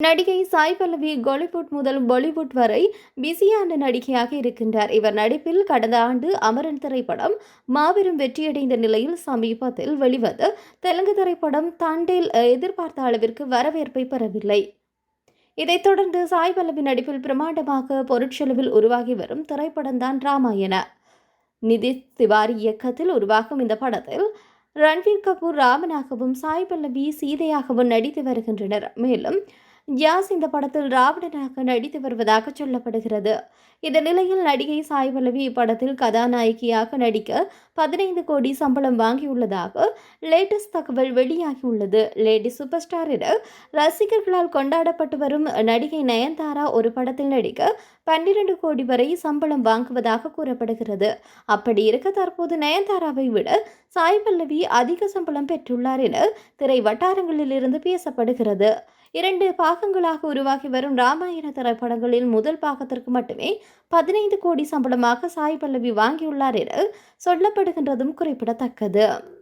நடிகை சாய் பல்லவி கோலிவுட் முதல் பாலிவுட் வரை பிஸியான நடிகையாக இருக்கின்றார். இவர் நடிப்பில் கடந்த ஆண்டு அமரன் திரைப்படம் மாபெரும் வெற்றியடைந்த நிலையில் சமீபத்தில் வெளிவந்த தெலுங்கு திரைப்படம் தாண்டேல் எதிர்பார்த்த அளவிற்கு வரவேற்பை பெறவில்லை. இதைத் தொடர்ந்து சாய் பல்லவி நடிப்பில் பிரமாண்டமாக பொருட்செலவில் உருவாகி வரும் திரைப்படம்தான் ராமாயண. நிதித் திவாரி இயக்கத்தில் உருவாகும் இந்த படத்தில் ரன்வீர் கபூர் ராமனாகவும் சாய் பல்லவி சீதையாகவும் நடித்து வருகின்றனர். மேலும் யாஸ் இந்த படத்தில் ராவணனாக நடித்து வருவதாக சொல்லப்படுகிறது. இந்த நிலையில் நடிகை சாய் பல்லவி இப்படத்தில் கதாநாயகியாக நடிக்க பதினைந்து கோடி சம்பளம் வாங்கியுள்ளதாக லேட்டஸ்ட் தகவல் வெளியாகியுள்ளது. லேடி சூப்பர் ஸ்டார் என ரசிகர்களால் கொண்டாடப்பட்டு வரும் நடிகை நயன்தாரா ஒரு படத்தில் நடிக்க பன்னிரண்டு கோடி வரை சம்பளம் வாங்குவதாக கூறப்படுகிறது. அப்படி இருக்க தற்போது நயன்தாராவை விட சாய் பல்லவி அதிக சம்பளம் பெற்றுள்ளார் என திரை வட்டாரங்களில் இருந்து பேசப்படுகிறது. இரண்டு பாகங்களாக உருவாகி வரும் ராமாயண திரைப்படங்களில் முதல் பாகத்திற்கு மட்டுமே பதினைந்து கோடி சம்பளமாக சாய் பல்லவி வாங்கியுள்ளார் என சொல்லப்படுகின்றதும் குறிப்பிடத்தக்கது.